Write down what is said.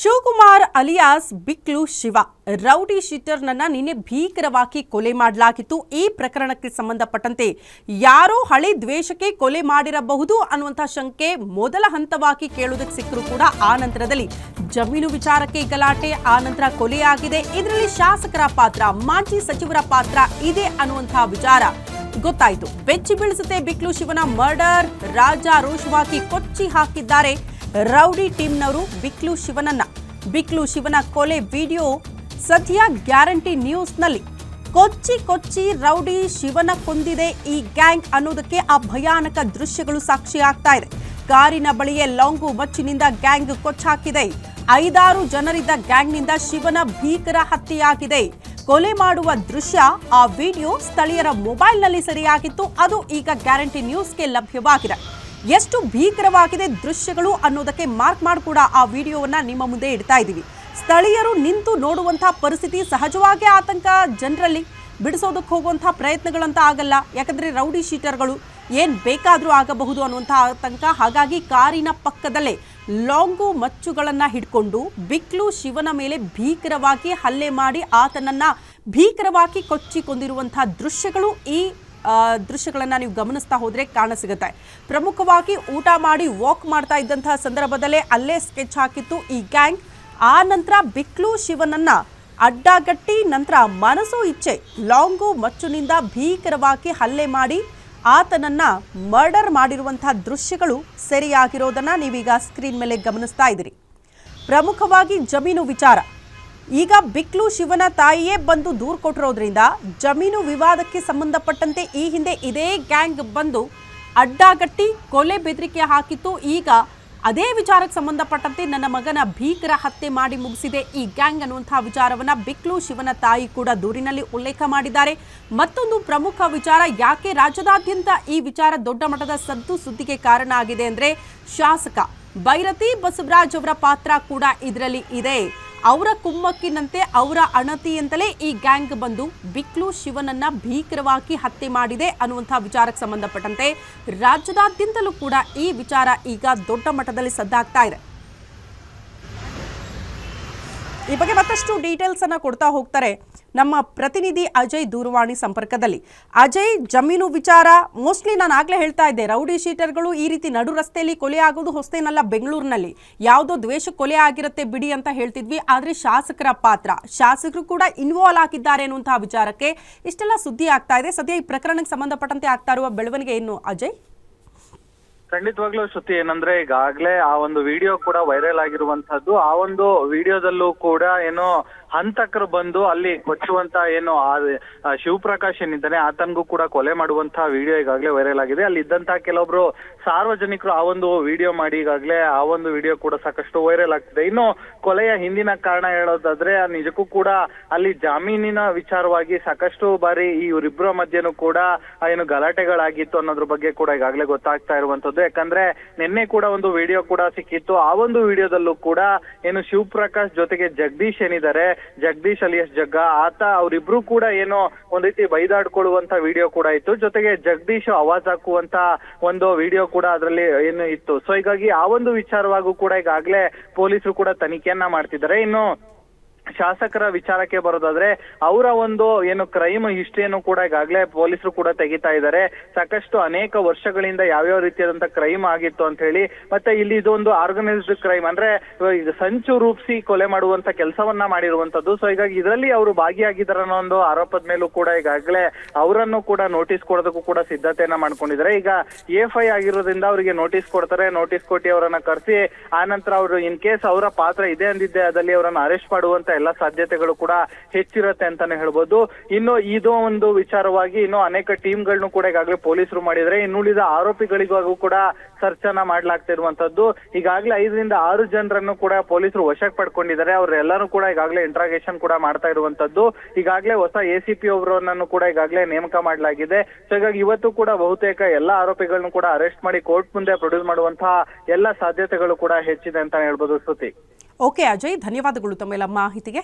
Shivakumar alias, Biklu, Shiva. Rowdy ಶೀಟರ್ನನ್ನ ನಿನ್ನೆ ಭೀಕರವಾಗಿ ಕೊಲೆ ಮಾಡಲಾಗಿತ್ತು. ಈ ಪ್ರಕರಣಕ್ಕೆ ಸಂಬಂಧಪಟ್ಟಂತೆ ಯಾರೋ ಹಳೆ ದ್ವೇಷಕ್ಕೆ ಕೊಲೆ ಮಾಡಿರಬಹುದು ಅನ್ನುವಂಥ ಶಂಕೆ ಮೊದಲ ಹಂತವಾಗಿ ಕೇಳುವುದಕ್ಕೆ ಸಿಕ್ಕರೂ ಕೂಡ ಆ ನಂತರದಲ್ಲಿ ಜಮೀನು ವಿಚಾರಕ್ಕೆ ಗಲಾಟೆ, ಆ ನಂತರ ಕೊಲೆಯಾಗಿದೆ. ಇದರಲ್ಲಿ ಶಾಸಕರ ಪಾತ್ರ, ಮಾಜಿ ಸಚಿವರ ಪಾತ್ರ ಇದೆ ಅನ್ನುವಂಥ ವಿಚಾರ ಗೊತ್ತಾಯಿತು. ಬೆಚ್ಚಿ ಬೀಳಿಸುತ್ತೆ ಬಿಕ್ಲು, ಶಿವನ ಮರ್ಡರ್. ರಾಜ ರೋಷವಾಗಿ ಕೊಚ್ಚಿ ಹಾಕಿದ್ದಾರೆ. ರೌಡಿ ಟೀಮ್ನವರು ಬಿಕ್ಲು ಶಿವನನ್ನ. ಬಿಕ್ಲು ಶಿವನ ಕೊಲೆ ವಿಡಿಯೋ ಸದ್ಯ ಗ್ಯಾರಂಟಿ ನ್ಯೂಸ್ನಲ್ಲಿ. ಕೊಚ್ಚಿ ಕೊಚ್ಚಿ ರೌಡಿ ಶಿವನ ಕೊಂದಿದೆ ಈ ಗ್ಯಾಂಗ್ ಅನ್ನೋದಕ್ಕೆ ಆ ಭಯಾನಕ ದೃಶ್ಯಗಳು ಸಾಕ್ಷಿಯಾಗ್ತಾ ಇದೆ. ಕಾರಿನ ಬಳಿಯೇ ಲಾಂಗು ಮಚ್ಚಿನಿಂದ ಗ್ಯಾಂಗ್ ಕೊಚ್ಚಾಕಿದೆ. ಐದಾರು ಜನರಿದ್ದ ಗ್ಯಾಂಗ್ನಿಂದ ಶಿವನ ಭೀಕರ ಹತ್ಯೆಯಾಗಿದೆ. ಕೊಲೆ ಮಾಡುವ ದೃಶ್ಯ ಆ ವಿಡಿಯೋ ಸ್ಥಳೀಯರ ಮೊಬೈಲ್ನಲ್ಲಿ ಸೆರೆಯಾಗಿತ್ತು. ಅದು ಈಗ ಗ್ಯಾರಂಟಿ ನ್ಯೂಸ್ಗೆ ಲಭ್ಯವಾಗಿದೆ. ಎಷ್ಟು ಭೀಕರವಾಗಿದೆ ದೃಶ್ಯಗಳು ಅನ್ನೋದಕ್ಕೆ ಮಾರ್ಕ್ ಮಾಡಿ ಕೂಡ ಆ ವಿಡಿಯೋವನ್ನ ನಿಮ್ಮ ಮುಂದೆ ಇಡ್ತಾ ಇದ್ದೀವಿ. ಸ್ಥಳೀಯರು ನಿಂತು ನೋಡುವಂಥ ಪರಿಸ್ಥಿತಿ ಸಹಜವಾಗಿ ಆತಂಕ ಜನರಲ್ಲಿ. ಬಿಡಿಸೋದಕ್ಕೆ ಹೋಗುವಂಥ ಪ್ರಯತ್ನಗಳಂತ ಆಗಲ್ಲ. ಯಾಕಂದರೆ ರೌಡಿ ಶೀಟರ್ಗಳು ಏನು ಬೇಕಾದರೂ ಆಗಬಹುದು ಅನ್ನುವಂಥ ಆತಂಕ. ಹಾಗಾಗಿ ಕಾರಿನ ಪಕ್ಕದಲ್ಲೇ ಲಾಂಗು ಮಚ್ಚುಗಳನ್ನು ಹಿಡ್ಕೊಂಡು ಬಿಕ್ಲು ಶಿವನ ಮೇಲೆ ಭೀಕರವಾಗಿ ಹಲ್ಲೆ ಮಾಡಿ ಆತನನ್ನು ಭೀಕರವಾಗಿ ಕೊಚ್ಚಿಕೊಂಡಿರುವಂಥ ದೃಶ್ಯಗಳು ಈ ದೃಶ್ಯಗಳನ್ನ ನೀವು ಗಮನಿಸ್ತಾ ಹೋದ್ರೆ ಕಾಣಸಿಗುತ್ತೆ ಪ್ರಮುಖವಾಗಿ ಊಟ ಮಾಡಿ ವಾಕ್ ಮಾಡ್ತಾ ಇದ್ದಂತಹ ಸಂದರ್ಭದಲ್ಲೇ ಅಲ್ಲೇ ಸ್ಕೆಚ್ ಹಾಕಿತ್ತು ಈ ಗ್ಯಾಂಗ್ ಆ ನಂತರ ಬಿಕ್ಲು ಶಿವನನ್ನ ಅಡ್ಡಗಟ್ಟಿ, ನಂತರ ಮನಸ್ಸು ಇಚ್ಛೆ, ಲಾಂಗು ಮಚ್ಚುನಿಂದ ಭೀಕರವಾಗಿ ಹಲ್ಲೆ ಮಾಡಿ ಆತನನ್ನ ಮರ್ಡರ್ ಮಾಡಿರುವಂತಹ ದೃಶ್ಯಗಳು ಸೆರೆಯಾಗಿರೋದನ್ನು ನೀವೀಗ ಸ್ಕ್ರೀನ್ ಮೇಲೆ ಗಮನಿಸ್ತಾ ಇದ್ದೀರಿ. ಪ್ರಮುಖವಾಗಿ ಜಮೀನು ವಿಚಾರ. ಈಗ ಬಿಕ್ಲು ಶಿವನ ತಾಯಿಯೇ ಬಂದು ದೂರು ಕೊಟ್ಟಿರೋದ್ರಿಂದ ಜಮೀನು ವಿವಾದಕ್ಕೆ ಸಂಬಂಧಪಟ್ಟಂತೆ ಈ ಹಿಂದೆ ಇದೇ ಗ್ಯಾಂಗ್ ಬಂದು ಅಡ್ಡಗಟ್ಟಿ ಕೊಲೆ ಬೆದರಿಕೆ ಹಾಕಿತ್ತು. ಈಗ ಅದೇ ವಿಚಾರಕ್ಕೆ ಸಂಬಂಧಪಟ್ಟಂತೆ ನನ್ನ ಮಗನ ಭೀಕರ ಹತ್ಯೆ ಮಾಡಿ ಮುಗಿಸಿದೆ. ಈ ಗ್ಯಾಂಗ್ ಅನ್ನುವಂತಹ ವಿಚಾರವನ್ನ ಬಿಕ್ಲು ಶಿವನ ತಾಯಿ ಕೂಡ ದೂರಿನಲ್ಲಿ ಉಲ್ಲೇಖ ಮಾಡಿದ್ದಾರೆ. ಮತ್ತೊಂದು ಪ್ರಮುಖ ವಿಚಾರ, ಯಾಕೆ ರಾಜ್ಯದಾದ್ಯಂತ ಈ ವಿಚಾರ ದೊಡ್ಡ ಮಟ್ಟದ ಸದ್ದು ಸುದ್ದಿಗೆ ಕಾರಣ ಆಗಿದೆ ಅಂದ್ರೆ ಶಾಸಕ ಬೈರತಿ ಬಸವರಾಜ್ ಅವರ ಪಾತ್ರ ಕೂಡ ಇದರಲ್ಲಿ ಇದೆ. ಅವರ ಕುಮ್ಮಕ್ಕಿನಂತೆ ಅವರ ಅಣತಿಯಂತಲೇ ಈ ಗ್ಯಾಂಗ್ ಬಂದು ಬಿಕ್ಲು ಶಿವನನ್ನ ಭೀಕರವಾಗಿ ಹತ್ಯೆ ಮಾಡಿದೆ ಅನ್ನುವಂತಹ ವಿಚಾರಕ್ಕೆ ಸಂಬಂಧಪಟ್ಟಂತೆ ರಾಜ್ಯದಾದ್ಯಂತಲೂ ಕೂಡ ಈ ವಿಚಾರ ಈಗ ದೊಡ್ಡ ಮಟ್ಟದಲ್ಲಿ ಸದ್ದಾಗ್ತಾ ಇದೆ. ಈ ಬಗ್ಗೆ ಮತ್ತಷ್ಟು ಡೀಟೇಲ್ಸ್ ಅನ್ನ ಕೊಡ್ತಾ ಹೋಗ್ತಾರೆ ನಮ್ಮ ಪ್ರತಿನಿಧಿ ಅಜಯ್ ದೂರವಾಣಿ ಸಂಪರ್ಕದಲ್ಲಿ. ಅಜಯ್, ಜಮೀನು ವಿಚಾರ ಮೋಸ್ಟ್ಲಿ ನಾನು ಆಗ್ಲೇ ಹೇಳ್ತಾ ಇದ್ದೆ, ರೌಡಿ ಶೀಟರ್ಗಳು ಈ ರೀತಿ ನಡು ರಸ್ತೆಯಲ್ಲಿ ಕೊಲೆ ಆಗೋದು ಹೊಸ್ತೇನಲ್ಲ ಬೆಂಗಳೂರಿನಲ್ಲಿ. ಯಾವುದೋ ದ್ವೇಷ ಕೊಲೆ ಆಗಿರುತ್ತೆ ಬಿಡಿ ಅಂತ ಹೇಳ್ತಿದ್ವಿ, ಆದ್ರೆ ಶಾಸಕರ ಪಾತ್ರ. ಶಾಸಕರು ಕೂಡ ಇನ್ವಾಲ್ವ್ ಆಗಿದ್ದಾರೆ ಅನ್ನುವಂತಹ ವಿಚಾರಕ್ಕೆ ಇಷ್ಟೆಲ್ಲ ಸುದ್ದಿ ಆಗ್ತಾ ಇದೆ. ಸದ್ಯ ಈ ಪ್ರಕರಣಕ್ಕೆ ಸಂಬಂಧಪಟ್ಟಂತೆ ಆಗ್ತಾ ಇರುವ ಬೆಳವಣಿಗೆ ಏನು ಅಜಯ್? ಖಂಡಿತವಾಗ್ಲೂ ಶ್ರುತಿ ಏನಂದ್ರೆ ಈಗಾಗ್ಲೇ ಆ ಒಂದು ವಿಡಿಯೋ ಕೂಡ ವೈರಲ್ ಆಗಿರುವಂತಹದ್ದು ಆ ಒಂದು ವಿಡಿಯೋದಲ್ಲೂ ಕೂಡ ಏನೋ ಹಂತಕರು ಬಂದು ಅಲ್ಲಿ ಕೊಚ್ಚುವಂತ ಏನು ಶಿವಪ್ರಕಾಶ್ ಏನಿದ್ದಾನೆ, ಆತನಿಗೂ ಕೂಡ ಕೊಲೆ ಮಾಡುವಂತಹ ವಿಡಿಯೋ ಈಗಾಗಲೇ ವೈರಲ್ ಆಗಿದೆ. ಅಲ್ಲಿ ಇದ್ದಂತಹ ಕೆಲವೊಬ್ರು ಸಾರ್ವಜನಿಕರು ಆ ಒಂದು ವಿಡಿಯೋ ಮಾಡಿ ಈಗಾಗಲೇ ಆ ಒಂದು ವಿಡಿಯೋ ಕೂಡ ಸಾಕಷ್ಟು ವೈರಲ್ ಆಗ್ತಿದೆ. ಇನ್ನು ಕೊಲೆಯ ಹಿಂದಿನ ಕಾರಣ ಹೇಳೋದಾದ್ರೆ ನಿಜಕ್ಕೂ ಕೂಡ ಅಲ್ಲಿ ಜಾಮೀನಿನ ವಿಚಾರವಾಗಿ ಸಾಕಷ್ಟು ಬಾರಿ ಇವರಿಬ್ಬರ ಮಧ್ಯನೂ ಕೂಡ ಏನು ಗಲಾಟೆಗಳಾಗಿತ್ತು ಅನ್ನೋದ್ರ ಬಗ್ಗೆ ಕೂಡ ಈಗಾಗಲೇ ಗೊತ್ತಾಗ್ತಾ ಇರುವಂತದ್ದು ಯಾಕಂದ್ರೆ ನಿನ್ನೆ ಕೂಡ ಒಂದು ವಿಡಿಯೋ ಕೂಡ ಸಿಕ್ಕಿತ್ತು. ಆ ಒಂದು ವಿಡಿಯೋದಲ್ಲೂ ಕೂಡ ಏನು ಶಿವಪ್ರಕಾಶ್ ಜೊತೆಗೆ ಜಗದೀಶ್ ಏನಿದ್ದಾರೆ ಜಗದೀಶ್ ಅಲಿಯಸ್ ಜಗ್ಗ, ಆತ ಅವರಿಬ್ರು ಕೂಡ ಏನೋ ಒಂದ್ ರೀತಿ ಬೈದಾಡ್ಕೊಳ್ಳುವಂತ ವಿಡಿಯೋ ಕೂಡ ಇತ್ತು. ಜೊತೆಗೆ ಜಗದೀಶ್ ಅವಾಜ್ ಹಾಕುವಂತ ಒಂದು ವಿಡಿಯೋ ಕೂಡ ಅದರಲ್ಲಿ ಏನು ಇತ್ತು. ಸೊ ಹೀಗಾಗಿ ಆ ಒಂದು ವಿಚಾರವಾಗೂ ಕೂಡ ಈಗಾಗಲೇ ಪೊಲೀಸರು ಕೂಡ ತನಿಖೆಯನ್ನ ಮಾಡ್ತಿದ್ದಾರೆ. ಇನ್ನು ಶಾಸಕರ ವಿಚಾರಕ್ಕೆ ಬರೋದಾದ್ರೆ, ಅವರ ಒಂದು ಏನು ಕ್ರೈಮ್ ಹಿಸ್ಟ್ರಿಯನ್ನು ಕೂಡ ಈಗಾಗಲೇ ಪೊಲೀಸರು ಕೂಡ ತೆಗಿತಾ ಇದ್ದಾರೆ. ಸಾಕಷ್ಟು ಅನೇಕ ವರ್ಷಗಳಿಂದ ಯಾವ್ಯಾವ ರೀತಿಯಾದಂತ ಕ್ರೈಮ್ ಆಗಿತ್ತು ಅಂತ ಹೇಳಿ, ಮತ್ತೆ ಇಲ್ಲಿ ಇದೊಂದು ಆರ್ಗನೈಸ್ಡ್ ಕ್ರೈಮ್. ಅಂದ್ರೆ ಸಂಚು ರೂಪಿಸಿ ಕೊಲೆ ಮಾಡುವಂತ ಕೆಲಸವನ್ನ ಮಾಡಿರುವಂತದ್ದು. ಸೊ ಹೀಗಾಗಿ ಇದರಲ್ಲಿ ಅವರು ಭಾಗಿಯಾಗಿದ್ದಾರೆ ಅನ್ನೋ ಒಂದು ಆರೋಪದ ಮೇಲೂ ಕೂಡ ಈಗಾಗಲೇ ಅವರನ್ನು ಕೂಡ ನೋಟಿಸ್ ಕೊಡೋದಕ್ಕೂ ಕೂಡ ಸಿದ್ಧತೆಯನ್ನ ಮಾಡ್ಕೊಂಡಿದ್ದಾರೆ. ಈಗ ಎಫ್ ಐ ಆಗಿರೋದ್ರಿಂದ ಅವರಿಗೆ ನೋಟಿಸ್ ಕೊಡ್ತಾರೆ. ನೋಟಿಸ್ ಕೊಟ್ಟು ಅವರನ್ನ ಕರೆಸಿ, ಆನಂತರ ನಂತರ ಅವರು ಇನ್ ಕೇಸ್ ಅವರ ಪಾತ್ರ ಇದೆ ಅಂದಿದ್ದೆ, ಅದಲ್ಲಿ ಅವರನ್ನ ಅರೆಸ್ಟ್ ಮಾಡುವಂತ ಎಲ್ಲ ಸಾಧ್ಯತೆಗಳು ಕೂಡ ಹೆಚ್ಚಿರುತ್ತೆ ಅಂತಾನೆ ಹೇಳ್ಬೋದು. ಇನ್ನು ಇದು ಒಂದು ವಿಚಾರವಾಗಿ ಇನ್ನು ಅನೇಕ ಟೀಮ್ಗಳನ್ನು ಕೂಡ ಈಗಾಗಲೇ ಪೊಲೀಸರು ಮಾಡಿದ್ರೆ ಇನ್ನುಳಿದ ಆರೋಪಿಗಳಿಗಾಗೂ ಕೂಡ ಸರ್ಚ್ ಮಾಡ್ಲಾಗ್ತಾ ಇರುವಂತದ್ದು ಈಗಾಗಲೇ ಐದರಿಂದ ಆರು ಜನರನ್ನು ಕೂಡ ಪೊಲೀಸರು ವಶಕ್ಕೆ ಪಡ್ಕೊಂಡಿದ್ದಾರೆ. ಅವರೆಲ್ಲರೂ ಕೂಡ ಈಗಾಗಲೇ ಇಂಟ್ರಾಗೇಷನ್ ಕೂಡ ಮಾಡ್ತಾ ಇರುವಂತದ್ದು ಈಗಾಗಲೇ ಹೊಸ ಎ ಸಿ ಪಿ ಒಬ್ಬರನ್ನು ಕೂಡ ಈಗಾಗಲೇ ನೇಮಕ ಮಾಡಲಾಗಿದೆ. ಸೊ ಹೀಗಾಗಿ ಇವತ್ತು ಕೂಡ ಬಹುತೇಕ ಎಲ್ಲಾ ಆರೋಪಿಗಳನ್ನು ಕೂಡ ಅರೆಸ್ಟ್ ಮಾಡಿ ಕೋರ್ಟ್ ಮುಂದೆ ಪ್ರೊಡ್ಯೂಸ್ ಮಾಡುವಂತಹ ಎಲ್ಲ ಸಾಧ್ಯತೆಗಳು ಕೂಡ ಹೆಚ್ಚಿದೆ ಅಂತ ಹೇಳ್ಬೋದು ಶ್ರುತಿ. ಓಕೆ ಅಜಯ್ ಧನ್ಯವಾದಗಳು ತಮ್ಮೆಲ್ಲ ಮಾಹಿತಿಗೆ.